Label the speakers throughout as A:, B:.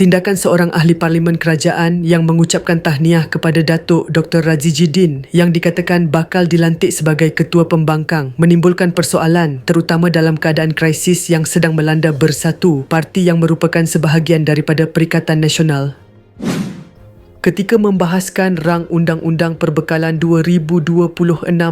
A: Tindakan seorang ahli parlimen kerajaan yang mengucapkan tahniah kepada Datuk Dr. Razi Jidin yang dikatakan bakal dilantik sebagai ketua pembangkang menimbulkan persoalan terutama dalam keadaan krisis yang sedang melanda bersatu parti yang merupakan sebahagian daripada Perikatan Nasional. Ketika membahaskan rang undang-undang perbekalan 2026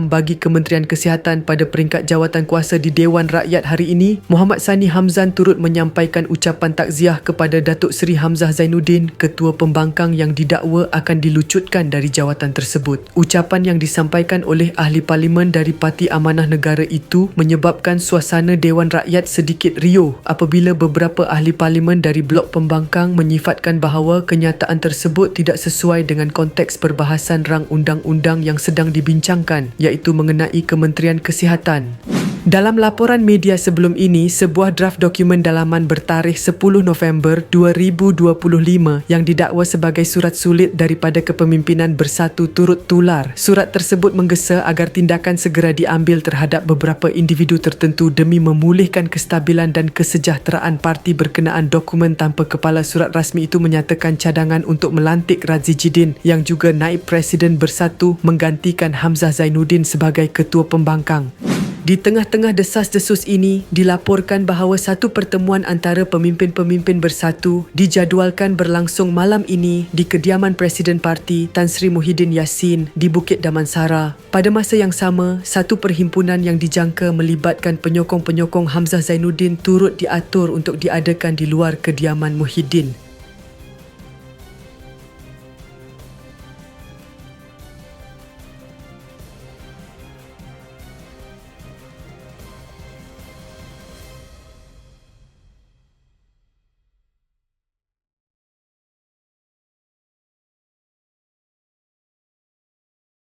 A: bagi Kementerian Kesihatan pada peringkat jawatan kuasa di Dewan Rakyat hari ini, Muhammad Sani Hamzan turut menyampaikan ucapan takziah kepada Datuk Seri Hamzah Zainuddin, Ketua Pembangkang yang didakwa akan dilucutkan dari jawatan tersebut. Ucapan yang disampaikan oleh ahli parlimen dari Parti Amanah Negara itu menyebabkan suasana Dewan Rakyat sedikit riuh apabila beberapa ahli parlimen dari Blok Pembangkang menyifatkan bahawa kenyataan tersebut sesuai dengan konteks perbahasan rang undang-undang yang sedang dibincangkan iaitu mengenai Kementerian Kesihatan. Dalam laporan media sebelum ini, sebuah draft dokumen dalaman bertarikh 10 November 2025 yang didakwa sebagai surat sulit daripada kepemimpinan bersatu turut tular. Surat tersebut menggesa agar tindakan segera diambil terhadap beberapa individu tertentu demi memulihkan kestabilan dan kesejahteraan parti berkenaan dokumen tanpa kepala surat rasmi itu menyatakan cadangan untuk melantik Razi Jidin yang juga naib presiden bersatu menggantikan Hamzah Zainuddin sebagai ketua pembangkang. Di tengah-tengah desas-desus ini, dilaporkan bahawa satu pertemuan antara pemimpin-pemimpin bersatu dijadualkan berlangsung malam ini di kediaman Presiden Parti Tan Sri Muhyiddin Yassin di Bukit Damansara. Pada masa yang sama, satu perhimpunan yang dijangka melibatkan penyokong-penyokong Hamzah Zainuddin turut diatur untuk diadakan di luar kediaman Muhyiddin.